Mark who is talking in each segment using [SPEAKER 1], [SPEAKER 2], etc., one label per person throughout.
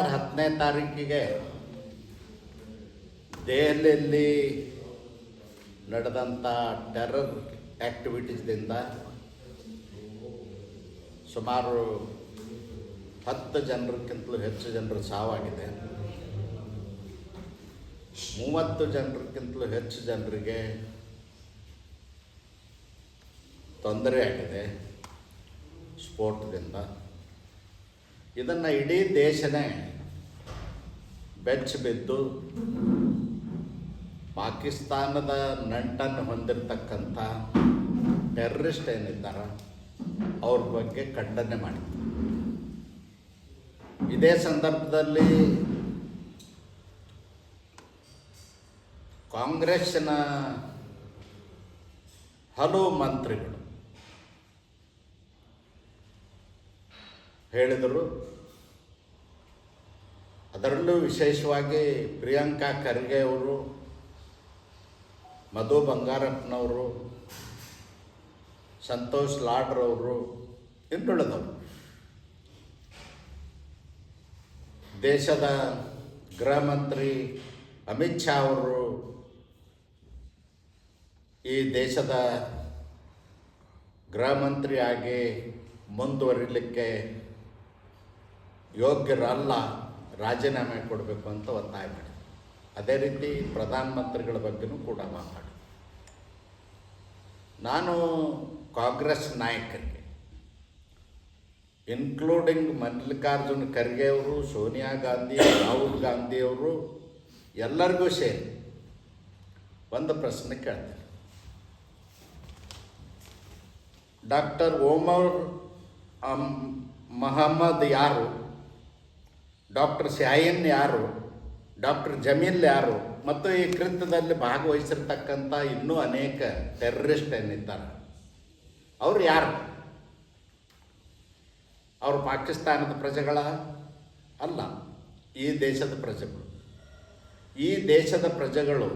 [SPEAKER 1] ಹತ್ತನೇ ತಾರೀಕಿಗೆ ದೆಹಲಿಯಲ್ಲಿ ನಡೆದಂಥ ಟೆರರ್ ಆ್ಯಕ್ಟಿವಿಟೀಸ್ದಿಂದ ಸುಮಾರು ಹತ್ತು ಜನರಕ್ಕಿಂತಲೂ ಹೆಚ್ಚು ಜನರು ಸಾವಾಗಿದೆ. ಮೂವತ್ತು ಜನರಕ್ಕಿಂತಲೂ ಹೆಚ್ಚು ಜನರಿಗೆ ತೊಂದರೆ ಆಗಿದೆ. ಸ್ಫೋಟದಿಂದ ಇದನ್ನು ಇಡೀ ದೇಶನೇ ಬೆಚ್ಚ ಬಿದ್ದು ಪಾಕಿಸ್ತಾನದ ನಂಟನ್ನು ಹೊಂದಿರತಕ್ಕಂಥ ಟೆರ್ರಿಸ್ಟ್ ಏನಿದ್ದಾರ ಅವ್ರ ಬಗ್ಗೆ ಖಂಡನೆ ಮಾಡಿದ್ರು. ಇದೇ ಸಂದರ್ಭದಲ್ಲಿ ಕಾಂಗ್ರೆಸ್ಸಿನ ಹಲವು ಮಂತ್ರಿಗಳು ಹೇಳಿದರು. ಅದರಲ್ಲೂ ವಿಶೇಷವಾಗಿ ಪ್ರಿಯಾಂಕಾ ಖರ್ಗೆ ಅವರು, ಮಧು ಬಂಗಾರಪ್ಪನವರು, ಸಂತೋಷ್ ಲಾಡ್ರವರು ಹಿಂದುಳಿದವರು. ದೇಶದ ಗೃಹ ಮಂತ್ರಿ ಅಮಿತ್ ಶಾ ಅವರು ಈ ದೇಶದ ಗೃಹ ಮಂತ್ರಿಯಾಗಿ ಮುಂದುವರಿಲಿಕ್ಕೆ ಯೋಗ್ಯರಲ್ಲ, ರಾಜೀನಾಮೆ ಕೊಡಬೇಕು ಅಂತ ಒತ್ತಾಯ ಮಾಡಿ ಅದೇ ರೀತಿ ಪ್ರಧಾನಮಂತ್ರಿಗಳ ಬಗ್ಗೆನೂ ಕೂಡ ಮಾತಾಡಿ ನಾನು ಕಾಂಗ್ರೆಸ್ ನಾಯಕರಿಗೆ ಇನ್ಕ್ಲೂಡಿಂಗ್ ಮಲ್ಲಿಕಾರ್ಜುನ್ ಖರ್ಗೆ ಅವರು, ಸೋನಿಯಾ ಗಾಂಧಿ, ರಾಹುಲ್ ಗಾಂಧಿಯವರು ಎಲ್ಲರಿಗೂ ಸೇರಿ ಒಂದು ಪ್ರಶ್ನೆ ಕೇಳ್ತೀನಿ. ಡಾಕ್ಟರ್ ಓಮರ್ ಮಹಮ್ಮದ್ ಯಾರು? ಡಾಕ್ಟರ್ ಶಾಹಿನ್ ಯಾರು? ಡಾಕ್ಟರ್ ಜಮೀಲ್ ಯಾರು? ಮತ್ತು ಈ ಕೃತ್ಯದಲ್ಲಿ ಭಾಗವಹಿಸಿರ್ತಕ್ಕಂಥ ಇನ್ನೂ ಅನೇಕ ಟೆರ್ರಿಸ್ಟ್ ಏನಿದ್ದಾರೆ. ಅವರು ಯಾರು? ಅವರು ಪಾಕಿಸ್ತಾನದ ಪ್ರಜೆಗಳ ಅಲ್ಲ, ಈ ದೇಶದ ಪ್ರಜೆಗಳು. ಈ ದೇಶದ ಪ್ರಜೆಗಳು,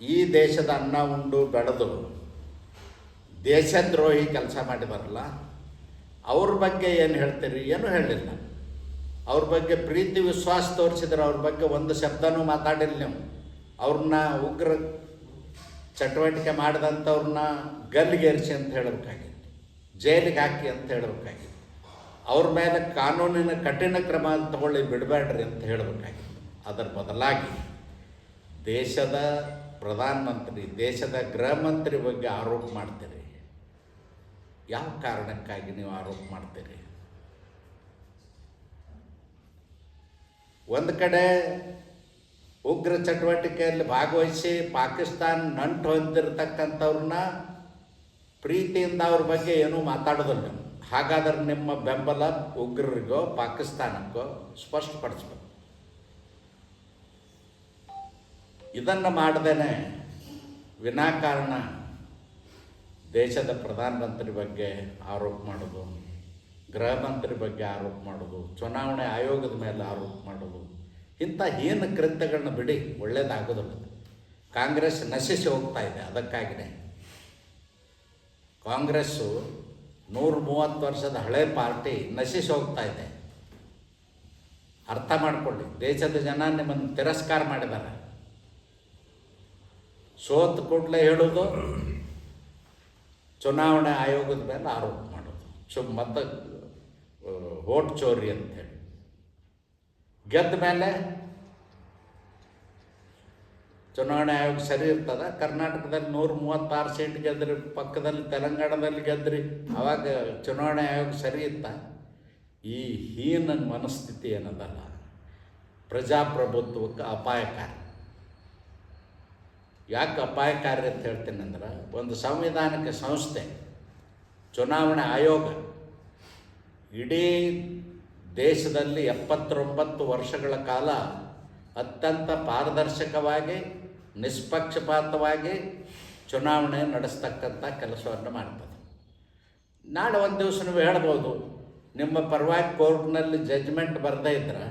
[SPEAKER 1] ಈ ದೇಶದ ಅನ್ನ, ಉಂಡು, ಬೆಳೆದು ದೇಶದ್ರೋಹಿ ಕೆಲಸ ಮಾಡಿ ಬರಲ್ಲ. ಅವ್ರ ಬಗ್ಗೆ ಏನು ಹೇಳ್ತೀರಿ? ಏನು ಹೇಳಿಲ್ಲ. ಅವ್ರ ಬಗ್ಗೆ ಪ್ರೀತಿ, ವಿಶ್ವಾಸ ತೋರಿಸಿದ್ರೆ ಅವ್ರ ಬಗ್ಗೆ ಒಂದು ಶಬ್ದನೂ ಮಾತಾಡಿಲ್ಲ ನೀವು ಅವ್ರನ್ನ ಉಗ್ರ ಚಟುವಟಿಕೆ ಮಾಡಿದಂಥವ್ರನ್ನ ಗಲ್ಲಿಗೇರಿಸಿ ಅಂತ ಹೇಳಬೇಕಾಗಿತ್ತು. ಜೈಲಿಗೆ ಹಾಕಿ ಅಂತ ಹೇಳಬೇಕಾಗಿತ್ತು. ಅವ್ರ ಮೇಲೆ ಕಾನೂನಿನ ಕಠಿಣ ಕ್ರಮ ತಗೊಳ್ಳಿ, ಬಿಡಬೇಡ್ರಿ ಅಂತ ಹೇಳಬೇಕಾಗಿತ್ತು. ಅದರ ಬದಲಾಗಿ ದೇಶದ ಪ್ರಧಾನಮಂತ್ರಿ, ದೇಶದ ಗೃಹ ಮಂತ್ರಿ ಬಗ್ಗೆ ಆರೋಪ ಮಾಡ್ತೀರಿ. ಯಾವ ಕಾರಣಕ್ಕಾಗಿ ನೀವು ಆರೋಪ ಮಾಡ್ತೀರಿ? ಒಂದು ಕಡೆ ಉಗ್ರ ಚಟುವಟಿಕೆಯಲ್ಲಿ ಭಾಗವಹಿಸಿ ಪಾಕಿಸ್ತಾನ ನಂಟು ಹೊಂದಿರತಕ್ಕಂಥವ್ರನ್ನ ಪ್ರೀತಿಯಿಂದ ಅವ್ರ ಬಗ್ಗೆ ಏನೂ ಮಾತಾಡೋದಿಲ್ಲ. ಹಾಗಾದ್ರೆ ನಿಮ್ಮ ಬೆಂಬಲ ಉಗ್ರರಿಗೋ, ಪಾಕಿಸ್ತಾನಕ್ಕೋ ಸ್ಪಷ್ಟಪಡಿಸ್ಬೇಕು. ಇದನ್ನು ಮಾಡ್ದೇನೆ ವಿನಾಕಾರಣ ದೇಶದ ಪ್ರಧಾನಮಂತ್ರಿ ಬಗ್ಗೆ ಆರೋಪ ಮಾಡೋದು ಗೃಹ ಮಂತ್ರಿ ಬಗ್ಗೆ ಆರೋಪ ಮಾಡೋದು ಚುನಾವಣೆ ಆಯೋಗದ ಮೇಲೆ ಆರೋಪ ಮಾಡೋದು ಇಂಥ ಏನು ಕೃತ್ಯಗಳನ್ನ ಬಿಡಿ, ಒಳ್ಳೇದಾಗೋದಿಲ್ಲ. ಕಾಂಗ್ರೆಸ್ ನಶಿಸಿ ಹೋಗ್ತಾ ಇದೆ ಅದಕ್ಕಾಗಿಯೇ ಕಾಂಗ್ರೆಸ್ಸು ನೂರ ಮೂವತ್ತು ವರ್ಷದ ಹಳೆ ಪಾರ್ಟಿ ನಶಿಸಿ ಹೋಗ್ತಾ ಇದೆ. ಅರ್ಥ ಮಾಡಿಕೊಳ್ಳಿ, ದೇಶದ ಜನ ನಿಮ್ಮನ್ನು ತಿರಸ್ಕಾರ ಮಾಡಿದ್ದಾರೆ. ಸೋತ್ ಕೂಡಲೇ ಹೇಳೋದು ಚುನಾವಣೆ ಆಯೋಗದ ಮೇಲೆ ಆರೋಪ ಮಾಡೋದು ಶುಭ ಮತ್ತು ವೋಟ್ ಚೋರಿ ಅಂತೇಳಿ ಗೆದ್ದ ಮೇಲೆ ಚುನಾವಣೆ ಆಯೋಗ ಸರಿ ಇರ್ತದ? ಕರ್ನಾಟಕದಲ್ಲಿ ನೂರ ಮೂವತ್ತಾರು ಸೀಟ್ ಗೆದ್ರಿ, ಪಕ್ಕದಲ್ಲಿ ತೆಲಂಗಾಣದಲ್ಲಿ ಗೆದ್ರಿ, ಅವಾಗ ಚುನಾವಣೆ ಆಯೋಗ ಸರಿ ಇತ್ತ? ಈ ಹೀನ ಮನಸ್ಥಿತಿ ಏನದಲ್ಲ? ಪ್ರಜಾಪ್ರಭುತ್ವಕ್ಕೆ ಅಪಾಯಕಾರಿ. ಯಾಕೆ ಅಪಾಯಕಾರಿ ಅಂತ ಹೇಳ್ತೀನಿ ಅಂದ್ರೆ, ಒಂದು ಸಂವಿಧಾನಿಕ ಸಂಸ್ಥೆ, ಚುನಾವಣೆ ಆಯೋಗ ಇಡೀ ದೇಶದಲ್ಲಿ ಎಪ್ಪತ್ತೊಂಬತ್ತು ವರ್ಷಗಳ ಕಾಲ ಅತ್ಯಂತ ಪಾರದರ್ಶಕವಾಗಿ, ನಿಷ್ಪಕ್ಷಪಾತವಾಗಿ ಚುನಾವಣೆ ನಡೆಸ್ತಕ್ಕಂಥ ಕೆಲಸವನ್ನು ಮಾಡ್ತದೆ. ನಾಳೆ ಒಂದು ದಿವಸ ನೀವು ಹೇಳ್ಬೋದು, ನಿಮ್ಮ ಪರವಾಗಿ ಕೋರ್ಟ್ನಲ್ಲಿ ಜಡ್ಜ್ಮೆಂಟ್ ಬರದೇ ಇದ್ರೆ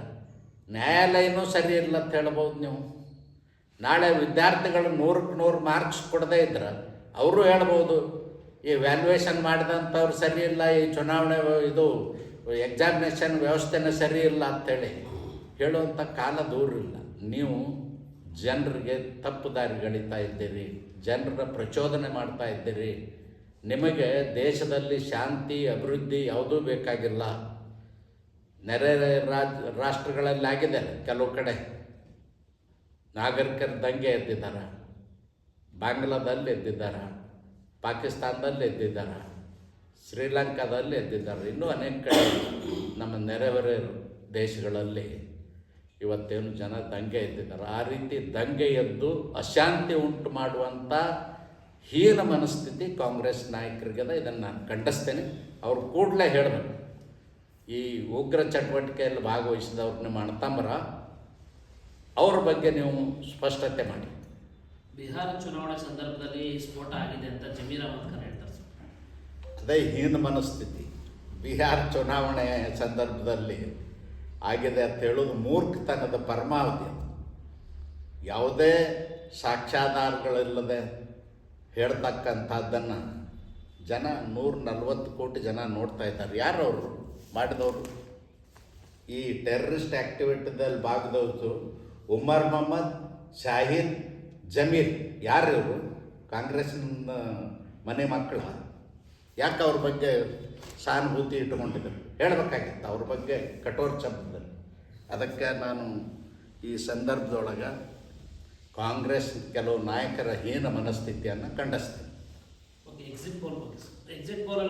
[SPEAKER 1] ನ್ಯಾಯಾಲಯನೂ ಸರಿ ಇಲ್ಲ ಅಂತ ಹೇಳ್ಬೋದು ನೀವು. ನಾಳೆ ವಿದ್ಯಾರ್ಥಿಗಳು ನೂರಕ್ಕೆ ನೂರು ಮಾರ್ಕ್ಸ್ ಕೊಡದೇ ಇದ್ರೆ, ಅವರು ಹೇಳ್ಬೋದು ಈ ವ್ಯಾಲ್ಯೂಯೇಷನ್ ಮಾಡಿದಂಥವ್ರು ಸರಿ ಇಲ್ಲ, ಈ ಚುನಾವಣೆ ಇದು ಎಕ್ಸಾಮಿನೇಷನ್ ವ್ಯವಸ್ಥೆನೇ ಸರಿ ಇಲ್ಲ ಅಂತೇಳಿ ಹೇಳುವಂಥ ಕಾಲ ದೂರ ಇಲ್ಲ. ನೀವು ಜನರಿಗೆ ತಪ್ಪು ದಾರಿಗಳಿತಾ ಇದ್ದೀರಿ ಜನರ ಪ್ರಚೋದನೆ ಮಾಡ್ತಾ ಇದ್ದೀರಿ, ನಿಮಗೆ ದೇಶದಲ್ಲಿ ಶಾಂತಿ, ಅಭಿವೃದ್ಧಿ ಯಾವುದೂ ಬೇಕಾಗಿಲ್ಲ. ನೆರೆ ರಾಜ್, ರಾಷ್ಟ್ರಗಳಲ್ಲಿ ಆಗಿದೆ ಕೆಲವು ಕಡೆ. ನಾಗರಿಕರ ದಂಗೆ ಎದ್ದಿದ್ದಾರೆ, ಬಾಂಗ್ಲಾದಲ್ಲಿ ಎದ್ದಿದ್ದಾರೆ. ಪಾಕಿಸ್ತಾನದಲ್ಲಿ ಎದ್ದಿದ್ದಾರೆ. ಶ್ರೀಲಂಕಾದಲ್ಲಿ ಎದ್ದಿದ್ದಾರೆ. ಇನ್ನೂ ಅನೇಕ ಕಡೆ ನಮ್ಮ ನೆರೆಹೊರೆ ದೇಶಗಳಲ್ಲಿ ಇವತ್ತೇನು ಜನ ದಂಗೆ ಎದ್ದಿದ್ದಾರೆ. ಆ ರೀತಿ ದಂಗೆ ಎದ್ದು ಅಶಾಂತಿ ಉಂಟು ಮಾಡುವಂಥ ಹೀನ ಮನಸ್ಥಿತಿ ಕಾಂಗ್ರೆಸ್ ನಾಯಕರಿಗಿದೆ. ಇದನ್ನು ನಾನು ಖಂಡಿಸ್ತೇನೆ. ಅವ್ರು ಕೂಡಲೇ ಹೇಳಬೇಕು. ಈ ಉಗ್ರ ಚಟುವಟಿಕೆಯಲ್ಲಿ ಭಾಗವಹಿಸಿದವ್ರನ್ನ ಅಣ್ಣತಮ್ಮರ ಅವ್ರ ಬಗ್ಗೆ ನೀವು ಸ್ಪಷ್ಟತೆ ಮಾಡಿ.
[SPEAKER 2] ಬಿಹಾರ ಚುನಾವಣೆ ಸಂದರ್ಭದಲ್ಲಿ ಸ್ಫೋಟ ಆಗಿದೆ ಅಂತ ಜಮೀರ್ ಅಹಮದ್ ಖಾನ್ ಹೇಳ್ತಾರೆ
[SPEAKER 1] ಅದೇ ಹೀನ ಮನಸ್ಥಿತಿ. ಬಿಹಾರ ಚುನಾವಣೆ ಸಂದರ್ಭದಲ್ಲಿ ಆಗಿದೆ ಅಂತ ಹೇಳೋದು ಮೂರ್ಖತನದ ಪರಮಾವಧಿ. ಯಾವುದೇ ಸಾಕ್ಷ್ಯಾಧಾರಗಳಿಲ್ಲದೆ ಹೇಳ್ತಕ್ಕಂಥದ್ದನ್ನು ಜನ ನೂರ ನಲ್ವತ್ತು ಕೋಟಿ ಜನ ನೋಡ್ತಾ ಇದ್ದಾರೆ. ಯಾರು ಅವರು? ಮಾಡಿದವರು? ಈ ಟೆರ್ರಿಸ್ಟ್ ಆ್ಯಕ್ಟಿವಿಟಿದಲ್ಲಿ ಭಾಗದವರು ಉಮರ್ ಮೊಹಮ್ಮದ್ ಶಾಹೀನ್ ಜಮೀರ್ ಯಾರು ಇವರು ಕಾಂಗ್ರೆಸ್ನ ಮನೆ ಮಕ್ಕಳ. ಯಾಕೆ ಅವ್ರ ಬಗ್ಗೆ ಸಹಾನುಭೂತಿ ಇಟ್ಟುಕೊಂಡಿದ್ದರು? ಹೇಳಬೇಕಾಗಿತ್ತು, ಅವ್ರ ಬಗ್ಗೆ ಕಠೋರ ಶಬ್ದದಲ್ಲಿ ಅದಕ್ಕೆ ನಾನು ಈ ಸಂದರ್ಭದೊಳಗೆ ಕಾಂಗ್ರೆಸ್ ಕೆಲವು ನಾಯಕರ ಹೀನ ಮನಸ್ಥಿತಿಯನ್ನು ಖಂಡಿಸ್ತೀನಿ.
[SPEAKER 2] Exit pole